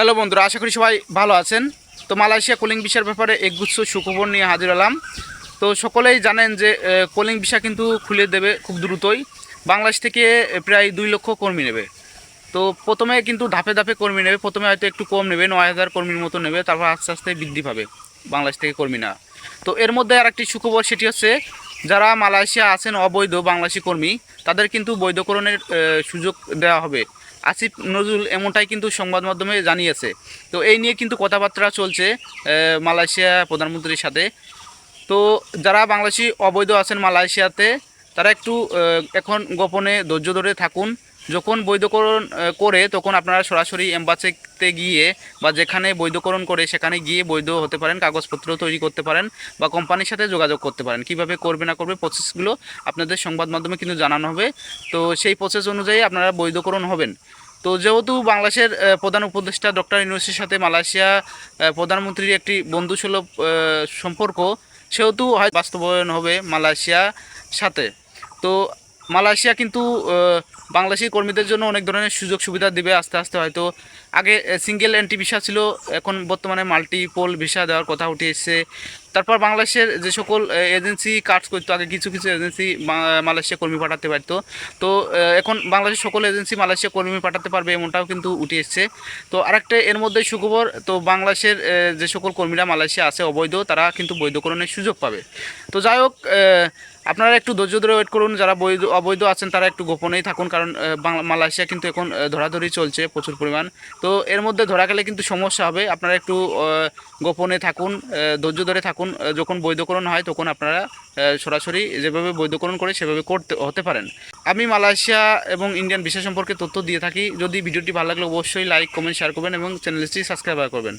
Hello বন্ধুরা, আশা করি সবাই ভালো আছেন। তো মালয়েশিয়া কুলিং ভিসার ব্যাপারে একগুচ্ছ সুখবর নিয়ে হাজির হলাম। তো সকলেই জানেন যে কুলিং ভিসা কিন্তু খুলে দেবে খুব দ্রুতই। বাংলাদেশ থেকে প্রায় দুই লক্ষ কর্মী নেবে। তো প্রথমে কিন্তু ধাপে ধাপে কর্মী নেবে, প্রথমে হয়তো একটু কম নেবে, নয় হাজার কর্মীর মতো নেবে, তারপর আস্তে আস্তে বৃদ্ধি পাবে বাংলাদেশ থেকে কর্মী না তো এর মধ্যে আর একটি সুখবর সেটি হচ্ছে, যারা মালয়েশিয়া আছেন অবৈধ বাংলাদেশি কর্মী, তাদের কিন্তু বৈধকরণের সুযোগ দেওয়া হবে। আসিফ নজরুল এমনটাই কিন্তু সংবাদ মাধ্যমে জানিয়েছে। তো এই নিয়ে কিন্তু কথাবার্তা চলছে মালয়েশিয়া প্রধানমন্ত্রীর সাথে। তো যারা বাংলাদেশি অবৈধ আছেন মালয়েশিয়াতে, তারা একটু এখন গোপনে ধৈর্য ধরে থাকুন। যখন বৈধকরণ করে তখন আপনারা সরাসরি এম্বাসিতে গিয়ে বা যেখানে বৈধকরণ করে সেখানে গিয়ে বৈধ হতে পারেন, কাগজপত্র তৈরি করতে পারেন বা কোম্পানির সাথে যোগাযোগ করতে পারেন। কীভাবে করবে না করবে প্রসেসগুলো আপনাদের সংবাদ মাধ্যমে কিন্তু জানানো হবে। তো সেই প্রসেস অনুযায়ী আপনারা বৈধকরণ হবেন। তো যেহেতু বাংলাদেশের প্রধান উপদেষ্টা ডক্টর ইউনুসের সাথে মালয়েশিয়া প্রধানমন্ত্রীর একটি বন্ধুসুলভ সম্পর্ক, সেহেতু হয় বাস্তবায়ন হবে মালয়েশিয়া সাথে। তো মালয়েশিয়া কিন্তু বাংলাদেশি কর্মীদের জন্য অনেক ধরনের সুযোগ সুবিধা দেবে আস্তে আস্তে হয়তো। আগে সিঙ্গেল এন্ট্রি ভিসা ছিল, এখন বর্তমানে মাল্টিপল ভিসা দেওয়ার কথা উঠে এসেছে। তারপর বাংলাদেশের যে সকল এজেন্সি কাজ করতো, আগে কিছু কিছু এজেন্সি মালয়েশিয়া কর্মী পাঠাতে পারতো। তো এখন বাংলাদেশের সকল এজেন্সি মালয়েশিয়া কর্মী পাঠাতে পারবে, এমনটাও কিন্তু উঠে এসছে। তো আরেকটা এর মধ্যে সুখবর, তো বাংলাদেশের যে সকল কর্মীরা মালয়েশিয়া আছে অবৈধ, তারা কিন্তু বৈধকরণের সুযোগ পাবে। তো যাই হোক আপনারা একটু ধৈর্য ধরে ওয়েট করুন, যারা বৈধ, অবৈধ আছেন, তারা একটু গোপনেই থাকুন, কারণ মালয়েশিয়া কিন্তু এখন ধরাধরি চলছে প্রচুর পরিমাণ। তো এর মধ্যে ধরা গেলে কিন্তু সমস্যা হবে, আপনারা একটু গোপনে থাকুন ধৈর্য ধরে থাকুন। আহ, যখন বৈধকরণ হয় তখন আপনারা সরাসরি যেভাবে বৈধকরণ করে সেভাবে করতে হতে পারেন। আমি মালয়েশিয়া এবং ইন্ডিয়ান বিষয় সম্পর্কে তথ্য দিয়ে থাকি। যদি ভিডিওটি ভালো লাগলে অবশ্যই লাইক কমেন্ট শেয়ার করবেন এবং চ্যানেলটি সাবস্ক্রাইব করবেন।